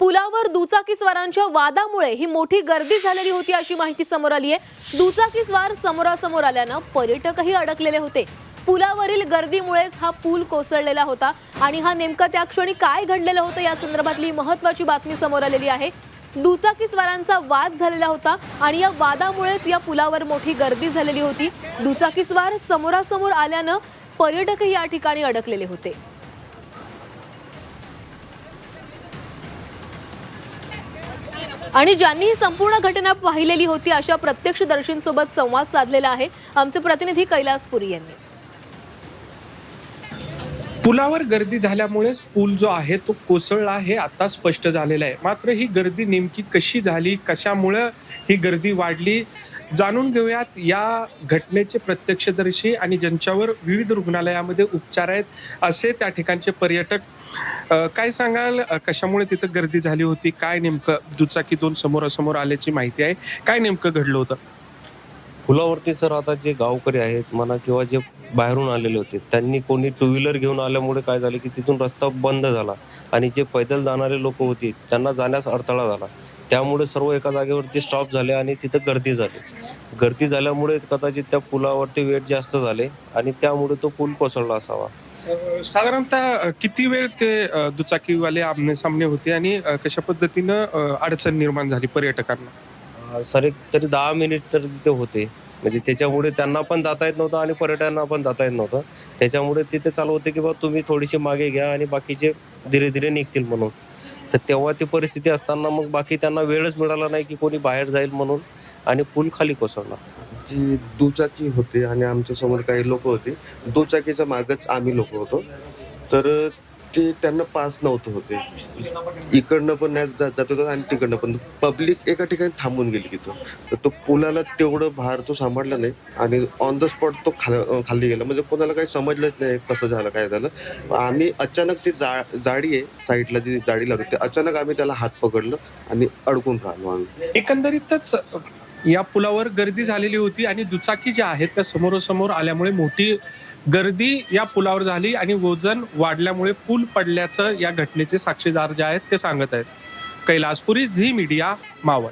पुलावर दुचाकीस्वारांच्या वादामुळे ही मोठी गर्दी झालेली होती अशी माहिती समोर आली आहे. दुचाकीस्वार समोरासमोर आल्यानं पर्यटकही अडकलेले होते. पुलावरील गर्दीमुळेच हा पूल कोसळलेला होता आणि हा नेमका त्या क्षणी काय घडलेलं होतं या संदर्भातली महत्वाची बातमी समोर आलेली आहे. दुचाकीस्वारांचा वाद झालेला होता आणि या वादामुळेच या पुलावर मोठी गर्दी झालेली होती. दुचाकीस्वार समोरासमोर आल्यानं पर्यटकही या ठिकाणी अडकलेले होते. आणि ज्यांनी ही संपूर्ण घटना पाहिलेली होती अशा प्रत्यक्षदर्शींसोबत संवाद साधलेला आहे आमचे प्रतिनिधी कैलास पुरी यांनी. पुलावर गर्दी झाल्यामुळेच पूल जो आहे तो कोसळला हे आता स्पष्ट झालेलं आहे. मात्र ही गर्दी नेमकी कशी झाली कशामुळं ही गर्दी वाढली जाणून घेऊयात या घटनेचे प्रत्यक्षदर्शी आणि ज्यांच्यावर विविध रुग्णालयामध्ये उपचार आहेत असे त्या ठिकाणचे पर्यटक अ, काय सांगाल? अ, कशामुळे तिथं गर्दी झाली होती? काय नेमकं दुचाकी दोन समोरासमोर आल्याची माहिती आहे. काय नेमकं घडलं होतं? पुलावरती सर आता जे गावकरी आहेत म्हणा किंवा जे बाहेरून आलेले होते त्यांनी कोणी टू व्हीलर घेऊन आल्यामुळे काय झालं की तिथून रस्ता बंद झाला आणि जे पैदल जाणारे लोक होती त्यांना जाण्यास अडथळा झाला. त्यामुळे सर्व एका जागेवरती स्टॉप झाले आणि तिथं गर्दी झाली. गर्दी झाल्यामुळे कदाचित त्या पुलावरती वेट जास्त झाले आणि त्यामुळे तो पूल कोसळला असावा. साधारणतः किती वेळ ते दुचाकीवाले आमने सामने होते आणि कशा पद्धतीनं अडचण निर्माण झाली पर्यटकांना? सर एक तरी दहा मिनिट तर तिथे होते. म्हणजे त्याच्यामुळे त्यांना पण जाता येत नव्हतं आणि पर्यटकांना पण जाता येत नव्हतं. त्याच्यामुळे तिथे चालू होते की बा तुम्ही थोडीशी मागे घ्या आणि बाकीचे धीरे धीरे निघतील म्हणून. तर तेव्हा ती परिस्थिती असताना मग बाकी त्यांना वेळच मिळाला नाही की कोणी बाहेर जाईल म्हणून आणि पूल खाली कोसळला. जी दुचाकी होते आणि आमच्यासमोर काही लोक होते. दुचाकीच्या मागच आम्ही लोक होतो. तर ते त्यांना पास नव्हतं होते. इकडनं पण नाही जात जात होतं आणि तिकडनं पण. पब्लिक एका ठिकाणी थांबून गेली तिथं तर तो पुलाला तेवढं भार तो सांभाळला नाही आणि ऑन द स्पॉट तो खाल खाली गेला. म्हणजे कोणाला काही समजलंच नाही कसं झालं काय झालं. आम्ही अचानक ती जा जाडी आहे साईडला जी जाडी लागली ते अचानक आम्ही त्याला हात पकडलं आणि अडकून राहिलो आम्ही. एकंदरीतच या पुलावर गर्दी झालेली होती आणि दुचाकी ज्या आहेत त्या समोरासमोर आल्यामुळे मोठी गर्दी या पुलावर झाली आणि वजन वाढल्यामुळे पूल पडल्याचं या घटनेचे साक्षीदार जे आहेत ते सांगत आहेत. कैलासपुरी झी मीडिया मावळ.